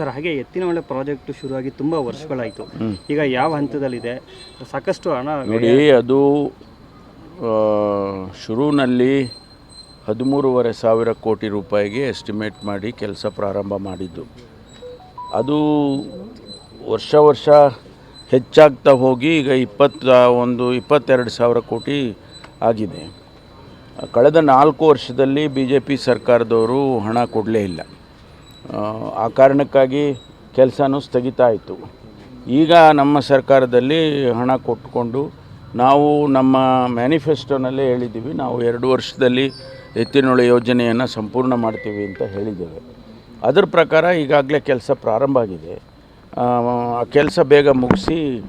Sir ಹಾಗೆ ಎತ್ತಿನ ಒಳ್ಳೆ ಪ್ರಾಜೆಕ್ಟ್ ಶುರುವಾಗಿ ತುಂಬ ವರ್ಷಗಳಾಯಿತು. ಈಗ ಯಾವ ಹಂತದಲ್ಲಿದೆ? ಸಾಕಷ್ಟು ಹಣ ನೋಡಿ ಅದು ಶುರುವಿನಲ್ಲಿ ಹದಿಮೂರುವರೆ ಸಾವಿರ ಕೋಟಿ ರೂಪಾಯಿಗೆ ಎಸ್ಟಿಮೇಟ್ ಮಾಡಿ ಕೆಲಸ ಪ್ರಾರಂಭ ಮಾಡಿದ್ದು. ಅದು ವರ್ಷ ವರ್ಷ ಹೆಚ್ಚಾಗ್ತಾ ಹೋಗಿ ಈಗ ಇಪ್ಪತ್ತ ಒಂದು ಇಪ್ಪತ್ತೆರಡು ಸಾವಿರ ಕೋಟಿ ಆಗಿದೆ. ಕಳೆದ ನಾಲ್ಕು ವರ್ಷದಲ್ಲಿ ಬಿ ಜೆ ಪಿ ಸರ್ಕಾರದವರು ಹಣ ಕೊಡಲೇ ಇಲ್ಲ. ಆ, ಕಾರಣಕ್ಕಾಗಿ ಕೆಲಸನೂ ಸ್ಥಗಿತ ಆಯಿತು. ಈಗ ನಮ್ಮ ಸರ್ಕಾರದಲ್ಲಿ ಹಣ ಕೊಟ್ಟುಕೊಂಡು ನಾವು ನಮ್ಮ ಮ್ಯಾನಿಫೆಸ್ಟೋನಲ್ಲೇ ಹೇಳಿದ್ದೀವಿ ನಾವು ಎರಡು ವರ್ಷದಲ್ಲಿ ಎತ್ತಿನೊಳೆ ಯೋಜನೆಯನ್ನು ಸಂಪೂರ್ಣ ಮಾಡ್ತೀವಿ ಅಂತ ಹೇಳಿದ್ದೇವೆ. ಅದರ ಪ್ರಕಾರ ಈಗಾಗಲೇ ಕೆಲಸ ಪ್ರಾರಂಭ ಆಗಿದೆ. ಆ ಕೆಲಸ ಬೇಗ ಮುಗಿಸಿ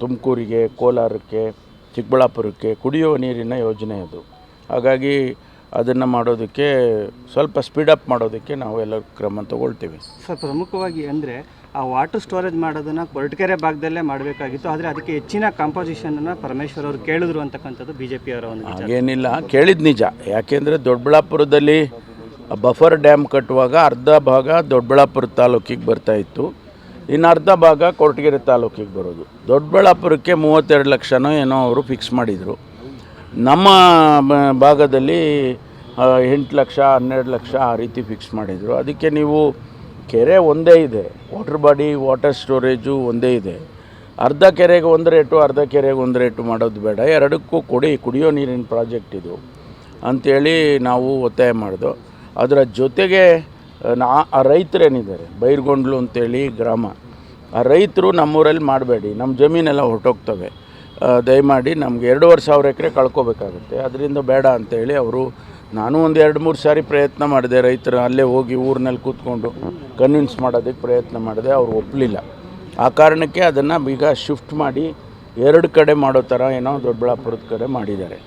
ತುಮಕೂರಿಗೆ ಕೋಲಾರಕ್ಕೆ ಚಿಕ್ಕಬಳ್ಳಾಪುರಕ್ಕೆ ಕುಡಿಯುವ ನೀರಿನ ಯೋಜನೆ ಅದು. ಹಾಗಾಗಿ ಅದನ್ನು ಮಾಡೋದಕ್ಕೆ ಸ್ವಲ್ಪ ಸ್ಪೀಡಪ್ ಮಾಡೋದಕ್ಕೆ ನಾವು ಎಲ್ಲ ಕ್ರಮ ತಗೊಳ್ತೀವಿ. ಸರ್ ಪ್ರಮುಖವಾಗಿ ಅಂದರೆ ಆ ವಾಟರ್ ಸ್ಟೋರೇಜ್ ಮಾಡೋದನ್ನು ಕೊರಟಗೆರೆ ಭಾಗದಲ್ಲೇ ಮಾಡಬೇಕಾಗಿತ್ತು. ಆದರೆ ಅದಕ್ಕೆ ಹೆಚ್ಚಿನ ಕಾಂಪೋಸಿಷನನ್ನು ಪರಮೇಶ್ವರ್ ಅವರು ಕೇಳಿದ್ರು ಅಂತಕ್ಕಂಥದ್ದು ಬಿ ಜೆ ಪಿಯವರ ಒಂದು ಹಾಗೇನಿಲ್ಲ ಕೇಳಿದ ನಿಜ. ಯಾಕೆಂದರೆ ದೊಡ್ಡಬಳ್ಳಾಪುರದಲ್ಲಿ ಬಫರ್ ಡ್ಯಾಮ್ ಕಟ್ಟುವಾಗ ಅರ್ಧ ಭಾಗ ದೊಡ್ಡಬಳ್ಳಾಪುರ ತಾಲೂಕಿಗೆ ಬರ್ತಾ ಇತ್ತು. ಇನ್ನು ಅರ್ಧ ಭಾಗ ಕೊರಟಗೆರೆ ತಾಲೂಕಿಗೆ ಬರೋದು. ದೊಡ್ಡಬಳ್ಳಾಪುರಕ್ಕೆ ಮೂವತ್ತೆರಡು ಲಕ್ಷನೋ ಏನೋ ಅವರು ಫಿಕ್ಸ್ ಮಾಡಿದರು. ನಮ್ಮ ಭಾಗದಲ್ಲಿ ಎಂಟು ಲಕ್ಷ, ಹನ್ನೆರಡು ಲಕ್ಷ ಆ ರೀತಿ ಫಿಕ್ಸ್ ಮಾಡಿದರು. ಅದಕ್ಕೆ ನೀವು ಕೆರೆ ಒಂದೇ ಇದೆ, ವಾಟರ್ ಬಾಡಿ, ವಾಟರ್ ಸ್ಟೋರೇಜು ಒಂದೇ ಇದೆ. ಅರ್ಧ ಕೆರೆಗೆ ಒಂದು ರೇಟು, ಅರ್ಧ ಕೆರೆಗೆ ಒಂದು ರೇಟು ಮಾಡೋದು ಬೇಡ. ಎರಡಕ್ಕೂ ಕೊಡಿ, ಕುಡಿಯೋ ನೀರಿನ ಪ್ರಾಜೆಕ್ಟ್ ಇದು ಅಂಥೇಳಿ ನಾವು ಒತ್ತಾಯ ಮಾಡಿದೋ. ಅದರ ಜೊತೆಗೆ ನಾ, ಆ ರೈತರೇನಿದ್ದಾರೆ? ಬೈರ್ಗೊಂಡ್ಲು ಅಂತೇಳಿ ಗ್ರಾಮ. ಆ ರೈತರು ನಮ್ಮೂರಲ್ಲಿ ಮಾಡಬೇಡಿ, ನಮ್ಮ ಜಮೀನೆಲ್ಲ ಹೊರಟೋಗ್ತವೆ. ದಯಮಾಡಿ ನಮ್ಗೆ ಎರಡೂವರೆ ಸಾವಿರ ಎಕರೆ ಕಳ್ಕೊಬೇಕಾಗುತ್ತೆ. ಅದರಿಂದ ಬೇಡ ಅಂತೇಳಿ ಅವರು ನಾನು ಒಂದು ಎರಡು ಮೂರು ಸಾರಿ ಪ್ರಯತ್ನ ಮಾಡಿದೆ, ರೈತರು ಅಲ್ಲೇ ಹೋಗಿ ಊರಿನಲ್ಲಿ ಕೂತ್ಕೊಂಡು ಕನ್ವಿನ್ಸ್ ಮಾಡೋದಕ್ಕೆ ಪ್ರಯತ್ನ ಮಾಡಿದೆ, ಅವ್ರು ಒಪ್ಪಲಿಲ್ಲ ಆ ಕಾರಣಕ್ಕೆ ಅದನ್ನು ಈಗ ಶಿಫ್ಟ್ ಮಾಡಿ ಎರಡು ಕಡೆ ಮಾಡೋ ಥರ ಏನೋ ದೊಡ್ಡಬಳ್ಳಾಪುರದ ಕಡೆ ಮಾಡಿದ್ದಾರೆ.